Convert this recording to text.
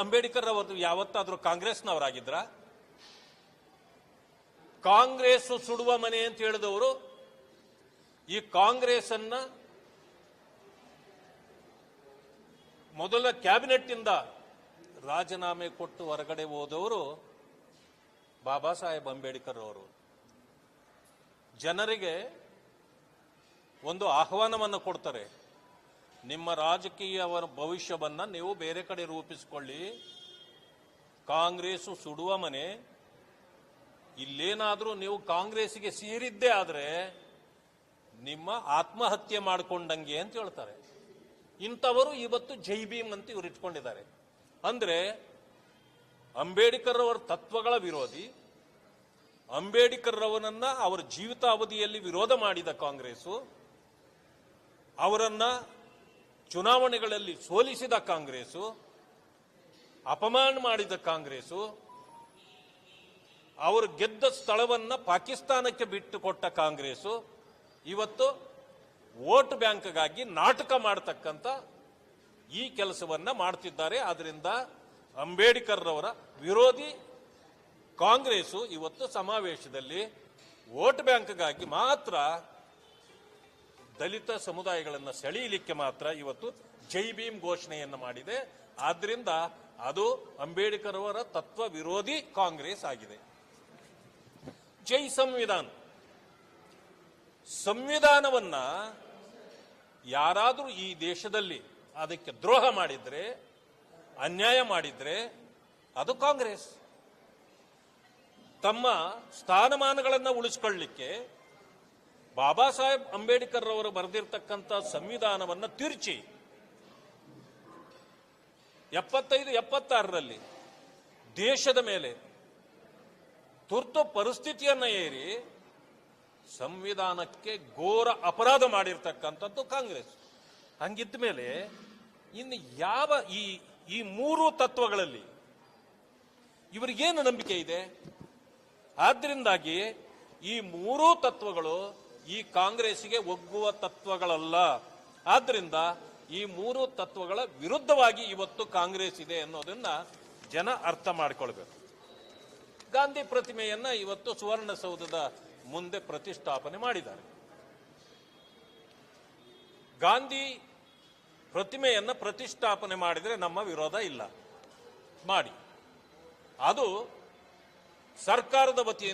ಅಂಬೇಡ್ಕರ್ ಅವರು ಯಾವತ್ತಾದರೂ ಕಾಂಗ್ರೆಸ್ನವರಾಗಿದ್ರ? ಕಾಂಗ್ರೆಸ್ ಸುಡುವ ಮನೆ ಅಂತ ಹೇಳಿದವರು ಈ ಕಾಂಗ್ರೆಸ್ ಅನ್ನ ಮೊದಲ ಕ್ಯಾಬಿನೆಟ್ ಇಂದ ರಾಜೀನಾಮೆ ಕೊಟ್ಟು ಹೊರಗಡೆ ಹೋದವರು ಬಾಬಾ ಸಾಹೇಬ್ ಅಂಬೇಡ್ಕರ್ ಅವರು ಜನರಿಗೆ ಒಂದು ಆಹ್ವಾನವನ್ನು ಕೊಡ್ತಾರೆ. ನಿಮ್ಮ ರಾಜಕೀಯ ಭವಿಷ್ಯವನ್ನು ನೀವು ಬೇರೆ ಕಡೆ ರೂಪಿಸಿಕೊಳ್ಳಿ. ಕಾಂಗ್ರೆಸ್ ಸುಡುವ ಮನೆ. ಇಲ್ಲೇನಾದರೂ ನೀವು ಕಾಂಗ್ರೆಸ್ಗೆ ಸೇರಿದ್ದೇ ಆದರೆ ನಿಮ್ಮ ಆತ್ಮಹತ್ಯೆ ಮಾಡಿಕೊಂಡಂಗೆ ಅಂತ ಹೇಳ್ತಾರೆ. ಇಂಥವರು ಇವತ್ತು ಜೈ ಭೀಮ್ ಅಂತ ಇವರು ಇಟ್ಕೊಂಡಿದ್ದಾರೆ. ಅಂದರೆ ಅಂಬೇಡ್ಕರ್ ಅವರ ತತ್ವಗಳ ವಿರೋಧಿ ಅಂಬೇಡ್ಕರ್ ಅವರನ್ನ ಅವರ ಜೀವಿತಾವಧಿಯಲ್ಲಿ ವಿರೋಧ ಮಾಡಿದ ಕಾಂಗ್ರೆಸ್ಸು, ಅವರನ್ನ ಚುನಾವಣೆಗಳಲ್ಲಿ ಸೋಲಿಸಿದ ಕಾಂಗ್ರೆಸ್ಸು, ಅಪಮಾನ ಮಾಡಿದ ಕಾಂಗ್ರೆಸ್ಸು, ಅವರು ಗೆದ್ದ ಸ್ಥಳವನ್ನ ಪಾಕಿಸ್ತಾನಕ್ಕೆ ಬಿಟ್ಟು ಕೊಟ್ಟ ಕಾಂಗ್ರೆಸ್ಸು, ಇವತ್ತು ವೋಟ್ ಬ್ಯಾಂಕ್ಗಾಗಿ ನಾಟಕ ಮಾಡತಕ್ಕಂತ ಈ ಕೆಲಸವನ್ನ ಮಾಡ್ತಿದ್ದಾರೆ. ಆದ್ದರಿಂದ ಅಂಬೇಡ್ಕರ್ ಅವರ ವಿರೋಧಿ ಕಾಂಗ್ರೆಸ್ ಇವತ್ತು ಸಮಾವೇಶದಲ್ಲಿ ವೋಟ್ ಬ್ಯಾಂಕ್ಗಾಗಿ ಮಾತ್ರ ದಲಿತ ಸಮುದಾಯಗಳನ್ನು ಸೆಳೆಯಲಿಕ್ಕೆ ಮಾತ್ರ ಇವತ್ತು ಜೈ ಭೀಮ್ ಘೋಷಣೆಯನ್ನು ಮಾಡಿದೆ. ಆದ್ರಿಂದ ಅದು ಅಂಬೇಡ್ಕರ್ ಅವರ ತತ್ವ ವಿರೋಧಿ ಕಾಂಗ್ರೆಸ್ ಆಗಿದೆ. ಜೈ ಸಂವಿಧಾನ. ಸಂವಿಧಾನವನ್ನ ಯಾರಾದರೂ ಈ ದೇಶದಲ್ಲಿ ಅದಕ್ಕೆ ದ್ರೋಹ ಮಾಡಿದ್ರೆ, ಅನ್ಯಾಯ ಮಾಡಿದ್ರೆ ಅದು ಕಾಂಗ್ರೆಸ್. ತಮ್ಮ ಸ್ಥಾನಮಾನಗಳನ್ನು ಉಳಿಸ್ಕೊಳ್ಳಿಕ್ಕೆ ಬಾಬಾ ಸಾಹೇಬ್ ಅಂಬೇಡ್ಕರ್ ಅವರು ಬರೆದಿರ್ತಕ್ಕಂಥ ಸಂವಿಧಾನವನ್ನು ತಿರುಚಿ. ಎಪ್ಪತ್ತೈದು, ಎಪ್ಪತ್ತಾರರಲ್ಲಿ ದೇಶದ ಮೇಲೆ ತುರ್ತು ಪರಿಸ್ಥಿತಿಯನ್ನು ಏರಿ ಸಂವಿಧಾನಕ್ಕೆ ಘೋರ ಅಪರಾಧ ಮಾಡಿರ್ತಕ್ಕಂಥದ್ದು ಕಾಂಗ್ರೆಸ್. ಹಂಗಿದ್ದ ಮೇಲೆ ಇನ್ನು ಯಾವ ಈ ಈ ಮೂರು ತತ್ವಗಳಲ್ಲಿ ಇವರಿಗೇನು ನಂಬಿಕೆ ಇದೆ? ಆದ್ರಿಂದಾಗಿ ಈ ಮೂರೂ ತತ್ವಗಳು ಈ ಕಾಂಗ್ರೆಸ್ಗೆ ಒಗ್ಗುವ ತತ್ವಗಳಲ್ಲ. ಆದ್ರಿಂದ ಈ ಮೂರು ತತ್ವಗಳ ವಿರುದ್ಧವಾಗಿ ಇವತ್ತು ಕಾಂಗ್ರೆಸ್ ಇದೆ ಅನ್ನೋದನ್ನ ಜನ ಅರ್ಥ ಮಾಡಿಕೊಳ್ಬೇಕು. ಗಾಂಧಿ ಪ್ರತಿಮೆಯನ್ನ ಇವತ್ತು ಸುವರ್ಣಸೌಧದ ಮುಂದೆ ಪ್ರತಿಷ್ಠಾಪನೆ ಮಾಡಿದ್ದಾರೆ. ಗಾಂಧಿ ಪ್ರತಿಮೆಯನ್ನ ಪ್ರತಿಷ್ಠಾಪನೆ ಮಾಡಿದರೆ ನಮ್ಮ ವಿರೋಧ ಇಲ್ಲ. ಮಾಡಿ. ಅದು ಸರ್ಕಾರದ ವತಿಯಿಂದ